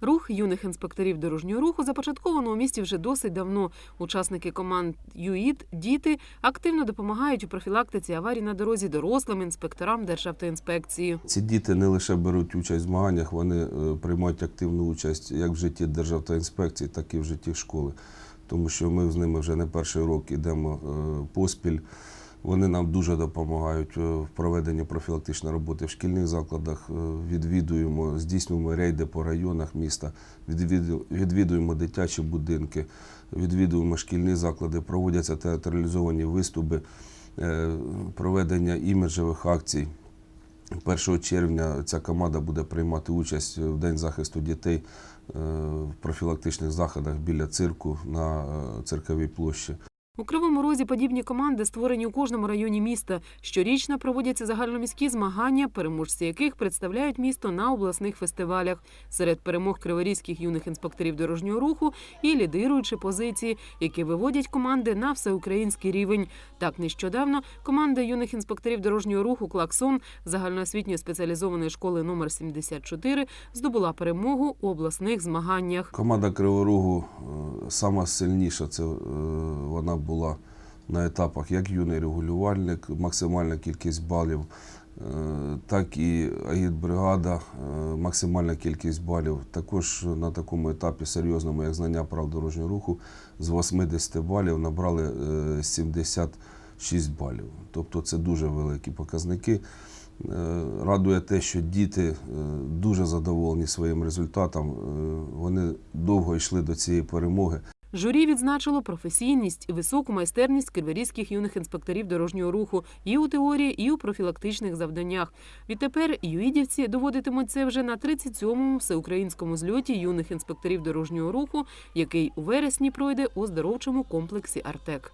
Рух юних інспекторів дорожнього руху започатковано у місті вже досить давно. Учасники команд ЮІД, діти активно допомагають у профілактиці аварій на дорозі дорослим інспекторам Державтоінспекції. Ці діти не лише беруть участь в змаганнях, вони е, приймають активну участь як в житті Державтоінспекції, так і в житті школи. Тому що ми з ними вже не перший рок йдемо е, поспіль. Вони нам дуже допомагають е, в проведенні профілактичної роботи в шкільних закладах. Е, Відвідуємо, здійснюємо рейди по районах міста, відвідуємо дитячі будинки, відвідуємо шкільні заклади, проводяться театралізовані виступи, е, проведення іміджевих акцій. 1 червня ця команда буде приймати участь в День захисту дітей в профілактичних заходах біля цирку на цирковій площі. У Кривому Розі подібні команди створені у кожному районі міста. Щорічно проводяться загальноміські змагання, переможці яких представляють місто на обласних фестивалях. Серед перемог криворізьких юних інспекторів дорожнього руху і лідируючі позиції, які виводять команди на всеукраїнський рівень. Так нещодавно команда юних інспекторів дорожнього руху Клаксон загальноосвітньої спеціалізованої школи номер 74 здобула перемогу у обласних змаганнях. Команда Криворогу е, сама сильніша. Це е, вона була на етапах як юний регулювальник, максимальна кількість балів, е, так і агітбригада, е, максимальна кількість балів. Також на такому етапі серйозному, як знання прав дорожнього руху, з 80 балів набрали е, 76 балів. Тобто це дуже великі показники. Е, Радує те, що діти е, дуже задоволені своїм результатом. Е, Вони довго йшли до цієї перемоги. Журі відзначило професійність і високу майстерність криворізьких юних інспекторів дорожнього руху і у теорії, і у профілактичних завданнях. Відтепер юїдівці доводитимуть це вже на 37-му всеукраїнському зльоті юних інспекторів дорожнього руху, який у вересні пройде у здоровчому комплексі Артек.